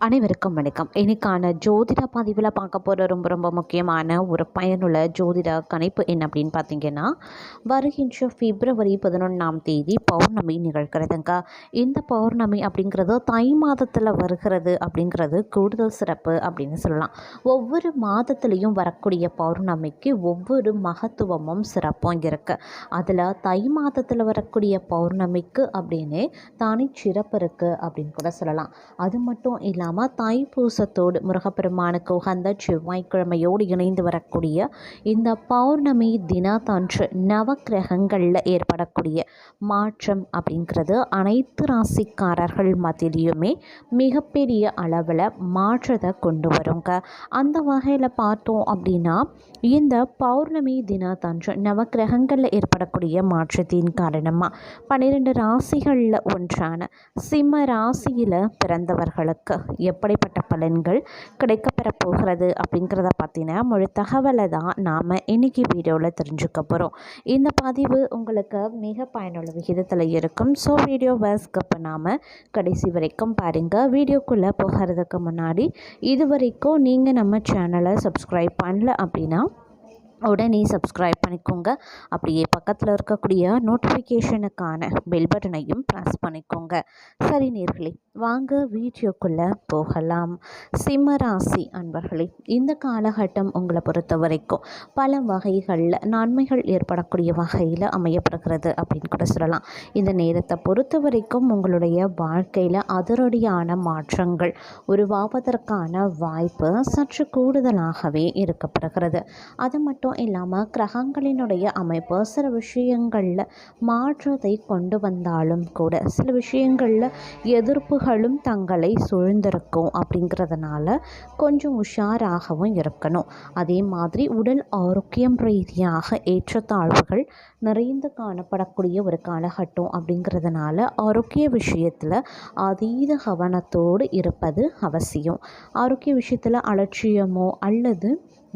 அனைவருக்கும் வணக்கம். இன்னைக்கான ஜோதிட பதிவில் பார்க்க போகிற ரொம்ப ரொம்ப முக்கியமான ஒரு பயனுள்ள ஜோதிட கணிப்பு என்ன அப்படின்னு பார்த்தீங்கன்னா வருகின்ற பிப்ரவரி பதினொன்றாம் தேதி பௌர்ணமி நிகழ்கிறதுங்க. இந்த பௌர்ணமி அப்படிங்கிறது தை மாதத்தில் வருகிறது அப்படிங்கிறது கூடுதல் சிறப்பு அப்படின்னு சொல்லலாம். ஒவ்வொரு மாதத்துலேயும் வரக்கூடிய பௌர்ணமிக்கு ஒவ்வொரு மகத்துவமும் சிறப்பும் இருக்குது அதில் தை மாதத்தில் வரக்கூடிய பௌர்ணமிக்கு அப்படின்னு தானே சிறப்பு இருக்குது அப்படின்னு கூட சொல்லலாம். அது மட்டும் இல்லாமல் தைப்பூசத்தோடு முருகப்பெருமானுக்கு உகந்த செவ்வாய்க்கிழமையோடு இணைந்து வரக்கூடிய இந்த பௌர்ணமி தினத்தன்று நவக்கிரகங்களில் ஏற்படக்கூடிய மாற்றம் அப்படிங்கிறது அனைத்து ராசிக்காரர்கள் மத்தியிலையுமே மிகப்பெரிய அளவில் மாற்றத்தை கொண்டு வருங்க. அந்த வகையில் பார்த்தோம் அப்படின்னா இந்த பௌர்ணமி தினத்தன்று நவக்கிரகங்களில் ஏற்படக்கூடிய மாற்றத்தின் காரணமாக பன்னிரெண்டு ராசிகளில் ஒன்றான சிம்ம ராசியில் பிறந்தவர்களுக்கு எப்படிப்பட்ட பலன்கள் கிடைக்கப்பெற போகிறது அப்படிங்கிறத பற்றின முழு தகவலை தான் நாம் இன்றைக்கி வீடியோவில் தெரிஞ்சுக்க போகிறோம் இந்த பதிவு உங்களுக்கு மிக பயனுள்ள விகிதத்தில் இருக்கும். ஸோ வீடியோவை ஸ்கிப் பண்ணாமல் கடைசி வரைக்கும் பாருங்கள் வீடியோக்குள்ளே போகிறதுக்கு முன்னாடி இது வரைக்கும் நீங்கள் நம்ம சேனலை சப்ஸ்கிரைப் பண்ணல அப்படின்னா உடனே சப்ஸ்கிரைப் பண்ணிக்கோங்க. அப்படியே பக்கத்தில் இருக்கக்கூடிய நோட்டிஃபிகேஷனுக்கான பெல் பட்டனையும் ப்ரெஸ் பண்ணிக்கோங்க. சரி நேர்களே வாங்க வீடியோக்குள்ளே போகலாம். சிம்மராசி அன்பர்களே இந்த காலகட்டம் உங்களை பொறுத்த வரைக்கும் பல வகைகளில் நன்மைகள் ஏற்படக்கூடிய வகையில் அமையப்படுகிறது அப்படின்னு கூட சொல்லலாம். இந்த நேரத்தை பொறுத்த வரைக்கும் உங்களுடைய வாழ்க்கையில் அதிரடியான மாற்றங்கள் உருவாவதற்கான வாய்ப்பு சற்று கூடுதலாகவே இருக்கப்படுகிறது அது மட்டும் இல்லாமல் கிரகங்களினுடைய அமைப்பு சில விஷயங்களில் மாற்றத்தை கொண்டு வந்தாலும் கூட சில விஷயங்களில் எதிர்ப்புகளும் தங்களை சூழ்ந்திருக்கும் அப்படிங்கிறதுனால கொஞ்சம் உஷாராகவும் இருக்கணும். அதே மாதிரி உடல் ஆரோக்கியம் ரீதியாக ஏற்றத்தாழ்வுகள் நிறைந்து காணப்படக்கூடிய ஒரு காலகட்டம் அப்படிங்கிறதுனால ஆரோக்கிய விஷயத்தில் அதீத கவனத்தோடு இருப்பது அவசியம். ஆரோக்கிய விஷயத்தில் அலட்சியமோ அல்லது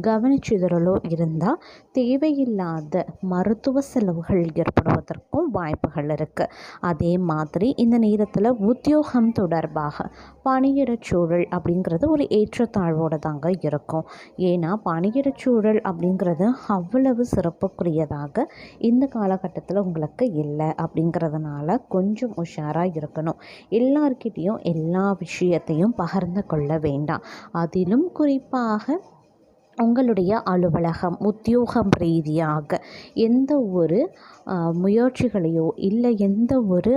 கவனச்சிதறலோ இருந்தால் தேவையில்லாத மருத்துவ செலவுகள் ஏற்படுவதற்கும் வாய்ப்புகள் இருக்குது அதே மாதிரி இந்த நேரத்தில் உத்தியோகம் தொடர்பாக பணியிடச் சூழல் அப்படிங்கிறது ஒரு ஏற்றத்தாழ்வோடு தாங்க இருக்கும். ஏன்னா பணியிடச் சூழல் அப்படிங்கிறது அவ்வளவு சிறப்புக்குரியதாக இந்த காலகட்டத்தில் உங்களுக்கு இல்லை அப்படிங்கிறதுனால கொஞ்சம் உஷாராக இருக்கணும். எல்லார்கிட்டேயும் எல்லா விஷயத்தையும் பகிர்ந்து கொள்ள வேண்டாம். அதிலும் குறிப்பாக உங்களுடைய அலுவலகம் உத்தியோகம் ரீதியாக எந்த ஒரு முயற்சிகளையோ இல்லை எந்த ஒரு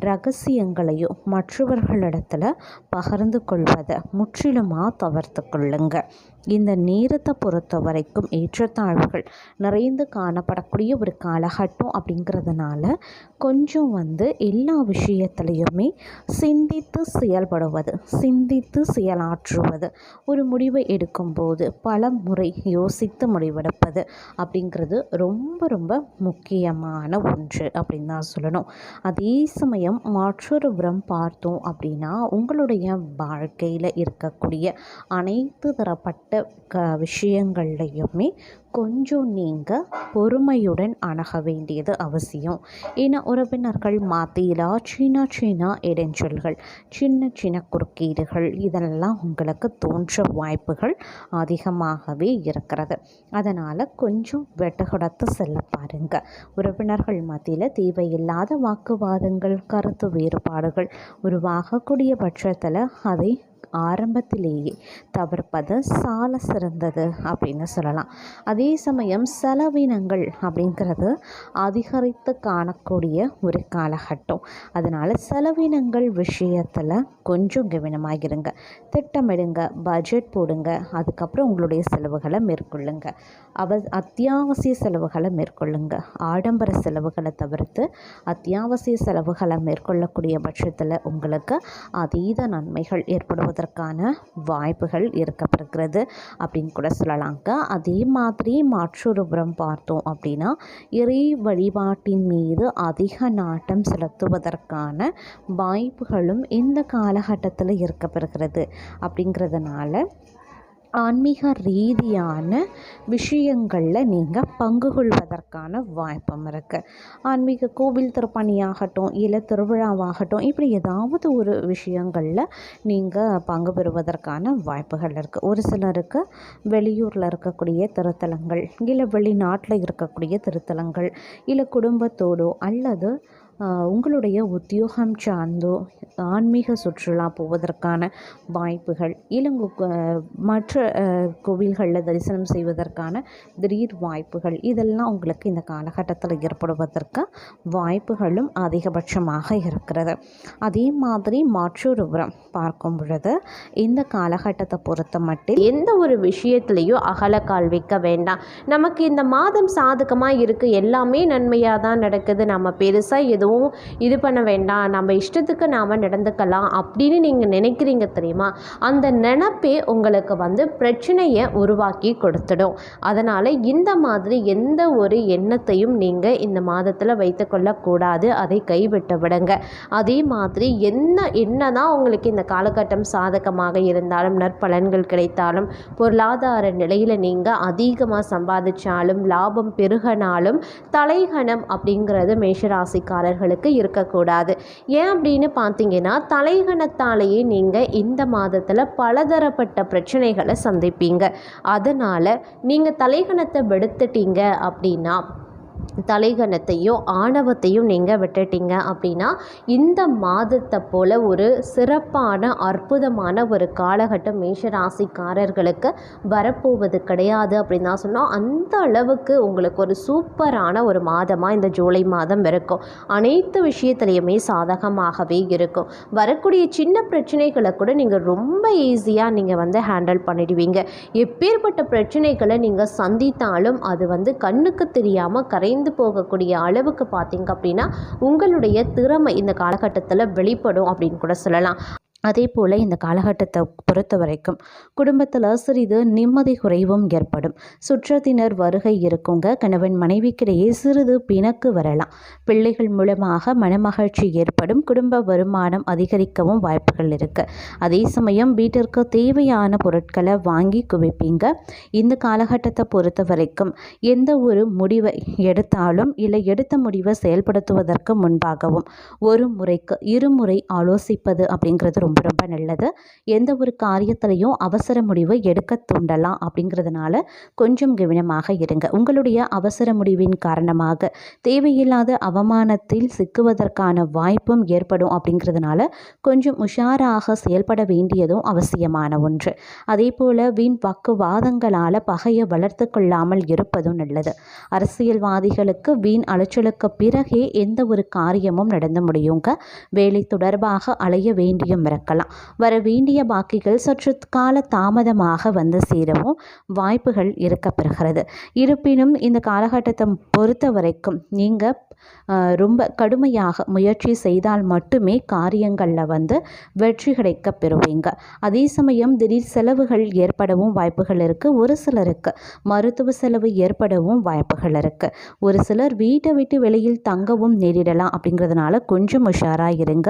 ரகசியங்களையோ மற்றவர்களிடத்தில் பகிர்ந்து கொள்வதை முற்றிலுமாக தவிர்த்து கொள்ளுங்கள் இந்த நேரத்தை பொறுத்த வரைக்கும் ஏற்றத்தாழ்வுகள் நிறைந்து காணப்படக்கூடிய ஒரு காலகட்டம் அப்படிங்கிறதுனால கொஞ்சம் வந்து எல்லா விஷயத்துலையுமே சிந்தித்து செயல்படுவது சிந்தித்து செயலாற்றுவது ஒரு முடிவை எடுக்கும்போது பல முறை யோசித்து முடிவெடுப்பது அப்படிங்கிறது ரொம்ப ரொம்ப முக்கியமான ஒன்று அப்படின்னு தான் சொல்லணும். அதே சமயம் மற்றொரு புறம் பார்த்தோம் அப்படின்னா உங்களுடைய வாழ்க்கையில் இருக்கக்கூடிய அனைத்து தரப்பட்ட க விஷயங்கள்லையுமே கொஞ்சம் நீங்கள் பொறுமையுடன் அணுக வேண்டியது அவசியம். ஏன்னா உறவினர்கள் மாத்தியிலா சின்ன சின்ன இடைஞ்சல்கள் சின்ன சின்ன குறுக்கீடுகள் இதெல்லாம் உங்களுக்கு தோன்ற வாய்ப்புகள் அதிகமாகவே இருக்கிறது. அதனால் கொஞ்சம் வெட்டகுடத்து செல்ல பாருங்கள் உறவினர்கள் மத்தியில் தேவையில்லாத வாக்குவாதங்கள் கருத்து வேறுபாடுகள் உருவாகக்கூடிய பட்சத்தில் அதை ஆரம்பத்திலேயே தவிர்ப்பது சால சிறந்தது அப்படின்னு சொல்லலாம். அதே சமயம் செலவினங்கள் அப்படிங்கிறது அதிகரித்து காணக்கூடிய ஒரு காலகட்டம். அதனால் செலவினங்கள் விஷயத்தில் கொஞ்சம் கவனமாக இருங்க திட்டமிடுங்க பட்ஜெட் போடுங்க அதுக்கப்புறம் உங்களுடைய செலவுகளை மேற்கொள்ளுங்க. அவ அத்தியாவசிய செலவுகளை மேற்கொள்ளுங்க. ஆடம்பர செலவுகளை தவிர்த்து அத்தியாவசிய செலவுகளை மேற்கொள்ளக்கூடிய பட்சத்தில் உங்களுக்கு அதீத நன்மைகள் ஏற்படும். உருவாவதற்கான வாய்ப்புகள் இருக்கப்படுகிறது அப்படின்னு கூட சொல்லலாங்க அதே மாதிரி மற்றொரு புறம் பார்த்தோம் அப்படின்னா இறை வழிபாட்டின் மீது அதிக நாட்டம் செலுத்துவதற்கான வாய்ப்புகளும் இந்த காலகட்டத்தில் இருக்கப்படுகிறது அப்படிங்கிறதுனால ஆன்மீக ரீதியான விஷயங்களில் நீங்கள் பங்கு கொள்வதற்கான வாய்ப்பும் இருக்குது ஆன்மீக கோவில் திருப்பணியாகட்டும் இல்லை திருவிழாவாகட்டும் இப்படி ஏதாவது ஒரு விஷயங்களில் நீங்கள் பங்கு பெறுவதற்கான வாய்ப்புகள் இருக்குது ஒரு சிலருக்கு வெளியூரில் இருக்கக்கூடிய திருத்தலங்கள் இல்லை வெளிநாட்டில் இருக்கக்கூடிய திருத்தலங்கள் இல்லை குடும்பத்தோடோ அல்லது உங்களுடைய உத்தியோகம் சார்ந்தோ ஆன்மீக சுற்றுலா போவதற்கான வாய்ப்புகள் இலங்கு மற்ற கோவில்களில் தரிசனம் செய்வதற்கான திடீர் வாய்ப்புகள் இதெல்லாம் உங்களுக்கு இந்த காலகட்டத்தில் ஏற்படுவதற்கு வாய்ப்புகளும் அதிகபட்சமாக இருக்கிறது. அதே மாதிரி மற்றொரு புறம் பார்க்கும் பொழுது இந்த காலகட்டத்தை பொறுத்த மட்டும் எந்த ஒரு விஷயத்துலேயும் அகலக்கால் வைக்க வேண்டாம். நமக்கு இந்த மாதம் சாதகமாக இருக்குது எல்லாமே நன்மையாக தான் நடக்குது. நம்ம பெருசாக எதுவும் இது பண்ண வேண்டாம் நம்ம இஷ்டத்துக்கு நாம் நடந்துக்கலாம் அப்படின்னு நீங்கள் நினைக்கிறீங்க தெரியுமா? அந்த நினப்பே உங்களுக்கு வந்து பிரச்சனையை உருவாக்கி கொடுத்துடும். அதனால் இந்த மாதிரி எந்த ஒரு எண்ணத்தையும் நீங்கள் இந்த மாதத்தில் வைத்துக்கொள்ளக்கூடாது அதை கைவிட்டு விடுங்க. அதே மாதிரி என்ன என்ன தான் உங்களுக்கு இந்த காலகட்டம் சாதகமாக இருந்தாலும் நற்பலன்கள் கிடைத்தாலும் பொருளாதார நிலையில் நீங்கள் அதிகமாக சம்பாதிச்சாலும் லாபம் பெருகனாலும் தலைகணம் அப்படிங்கிறது மேஷராசிக்காரர்களுக்கு இருக்கக்கூடாது. ஏன் அப்படின்னு பார்த்தீங்கன்னா தலைகணத்தாலேயே நீங்கள் இந்த மாதத்தில் பலதரப்பட்ட பிரச்சனைகளை சந்திப்பீங்க. அதனால் நீங்கள் தலைகணத்தை வெடுத்துட்டீங்க அப்படின்னா தலைகணத்தையும் ஆணவத்தையும் நீங்கள் விட்டுட்டீங்க அப்படின்னா இந்த மாதத்தை போல் ஒரு சிறப்பான அற்புதமான ஒரு காலகட்டம் மேஷராசிக்காரர்களுக்கு வரப்போவது கிடையாது அப்படின்னு தான் சொன்னோம். அந்த அளவுக்கு உங்களுக்கு ஒரு சூப்பரான ஒரு மாதமாக இந்த ஜூலை மாதம் இருக்கும். அனைத்து விஷயத்துலையுமே சாதகமாகவே இருக்கும். வரக்கூடிய சின்ன பிரச்சனைகளை கூட நீங்கள் ரொம்ப ஈஸியாக நீங்கள் வந்து ஹேண்டில் பண்ணிடுவீங்க. எப்பேற்பட்ட பிரச்சனைகளை நீங்கள் சந்தித்தாலும் அது வந்து கண்ணுக்கு தெரியாமல் கரைந்து குறைந்து போகக்கூடிய அளவுக்கு பார்த்தீங்க அப்படின்னா உங்களுடைய திறமை இந்த காலகட்டத்தில் வெளிப்படும் அப்படின்னு கூட சொல்லலாம். அதே போல் இந்த காலகட்டத்தை பொறுத்த வரைக்கும் குடும்பத்தில் சிறிது நிம்மதி குறைவும் ஏற்படும். சுற்றத்தினர் வருகை இருக்குங்க. கணவன் மனைவிக்கிடையே சிறிது பிணக்கு வரலாம். பிள்ளைகள் மூலமாக மனமகிழ்ச்சி ஏற்படும். குடும்ப வருமானம் அதிகரிக்கவும் வாய்ப்புகள் இருக்குது அதே சமயம் வீட்டிற்கு தேவையான பொருட்களை வாங்கி குவிப்பீங்க. இந்த காலகட்டத்தை பொறுத்த வரைக்கும் எந்த ஒரு முடிவை எடுத்தாலும் இல்லை எடுத்த முடிவை செயல்படுத்துவதற்கு முன்பாகவும் ஒரு முறைக்கு இருமுறை ஆலோசிப்பது அப்படிங்கிறது ரொம்ப ரொம்ப நல்லது. எந்த ஒரு காரியத்திலையும் அவசர முடிவு எடுக்க தூண்டலாம் அப்படிங்கிறதுனால கொஞ்சம் கவனமாக இருங்க. உங்களுடைய அவசர முடிவின் காரணமாக தேவையில்லாத அவமானத்தில் சிக்குவதற்கான வாய்ப்பும் ஏற்படும் அப்படிங்கிறதுனால கொஞ்சம் உஷாராக செயல்பட வேண்டியதும் அவசியமான ஒன்று. அதே போல் வீண் பக்குவாதங்களால் பகையை வளர்த்து கொள்ளாமல் இருப்பதும் நல்லது. அரசியல்வாதிகளுக்கு வீண் அலைச்சலுக்கு பிறகே எந்த ஒரு காரியமும் நடந்து முடியுங்க. வேலை தொடர்பாக அலைய வேண்டியும் இருக்கலாம் வர வேண்டிய பாக்கிகள் சற்று கால தாமதமாக வந்து சேரவும் வாய்ப்புகள் இருக்கப்பெறுகிறது. இருப்பினும் இந்த காலகட்டத்தை பொறுத்த வரைக்கும் நீங்கள் ரொம்ப கடுமையாக முயற்சி செய்தால் மட்டுமே காரியங்களில் வந்து வெற்றி கிடைக்க பெறுவீங்க. அதே சமயம் திடீர் செலவுகள் ஏற்படவும் வாய்ப்புகள் இருக்குது ஒரு சிலருக்கு மருத்துவ செலவு ஏற்படவும் வாய்ப்புகள் இருக்குது ஒரு சிலர் வீட்டை விட்டு வெளியில் தங்கவும் நேரிடலாம் அப்படிங்கிறதுனால கொஞ்சம் உஷாராக இருங்க.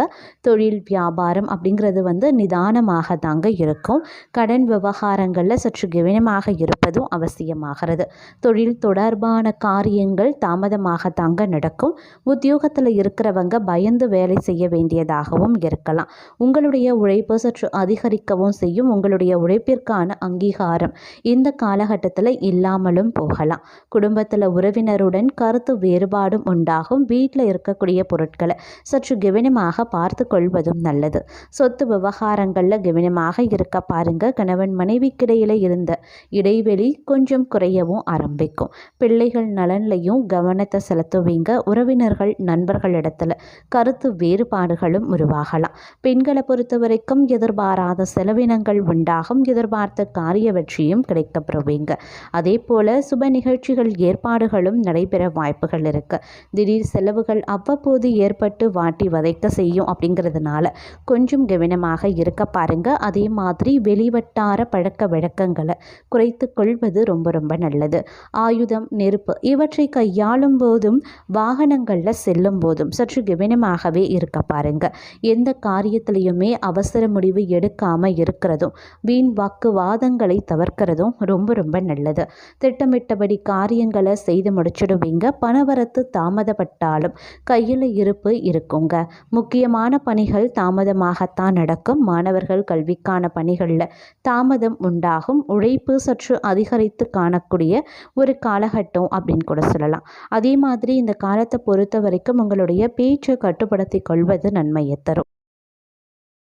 தொழில் வியாபாரம் அப்படிங்கிறது வந்து நிதானமாக தாங்க இருக்கும். கடன் விவகாரங்களில் சற்று கவனமாக இருப்பதும் அவசியமாகிறது. தொழில் தொடர்பான காரியங்கள் தாமதமாக தாங்க நடக்கும். உத்தியோகத்தில் இருக்கிறவங்க பயந்து வேலை செய்ய வேண்டியதாகவும் இருக்கலாம். உங்களுடைய உழைப்பு சற்று அதிகரிக்கவும் செய்யும். உங்களுடைய உழைப்பிற்கான அங்கீகாரம் இந்த காலகட்டத்தில் இல்லாமலும் போகலாம். குடும்பத்தில் உறவினருடன் கருத்து வேறுபாடும் உண்டாகும். வீட்டில் இருக்கக்கூடிய பொருட்களை சற்று கவனமாக பார்த்து கொள்வதும் நல்லது சொத்து விவகாரங்களில் கவனமாக இருக்க பாருங்க. கணவன் மனைவிக்கிடையில் இருந்த இடைவெளி கொஞ்சம் குறையவும் ஆரம்பிக்கும். பிள்ளைகள் நலன்லையும் கவனத்தை செலுத்துவீங்க. உறவினர்கள் நண்பர்களிடத்தில் கருத்து வேறுபாடுகளும் உருவாகலாம். பெண்களை பொறுத்த வரைக்கும் எதிர்பாராத செலவினங்கள் உண்டாகும். எதிர்பார்த்த காரிய வெற்றியும் கிடைக்கப்பெறுவீங்க. அதே போல் சுப நிகழ்ச்சிகள் ஏற்பாடுகளும் நடைபெற வாய்ப்புகள் இருக்குது திடீர் செலவுகள் அவ்வப்போது ஏற்பட்டு வாட்டி வதைக்க செய்யும் அப்படிங்கிறதுனால கொஞ்சம் கவனமாக இருக்க பாருங்க. அதே மாதிரி வெளிவட்டார பழக்க வழக்கங்களை குறைத்து கொள்வது ரொம்ப ரொம்ப நல்லது. ஆயுதம் நெருப்பு இவற்றை கையாளும் போதும் வாகனங்களில் செல்லும் போதும் சற்று கவனமாகவே இருக்க பாருங்க. எந்த காரியத்திலையுமே அவசர முடிவு எடுக்காம இருக்கிறதும் வீண் வாக்குவாதங்களை தவிர்க்கிறதும் ரொம்ப ரொம்ப நல்லது. திட்டமிட்டபடி காரியங்களை செய்து முடிச்சிடுவீங்க. பணவரத்து தாமதப்பட்டாலும் கையில் இருப்பு இருக்குங்க. முக்கியமான பணிகள் தாமதமாகத்தான் நடக்கும். மாணவர்கள் கல்விக்கான பணிகளில் தாமதம் உண்டாகும். உழைப்பு சற்று அதிகரித்து காணக்கூடிய ஒரு காலகட்டம் அப்படின்னு கூட சொல்லலாம். அதே மாதிரி இந்த காலத்தை பொறுத்த வரைக்கும் உங்களுடைய பேச்சை கட்டுப்படுத்தி கொள்வது நன்மையை தரும்.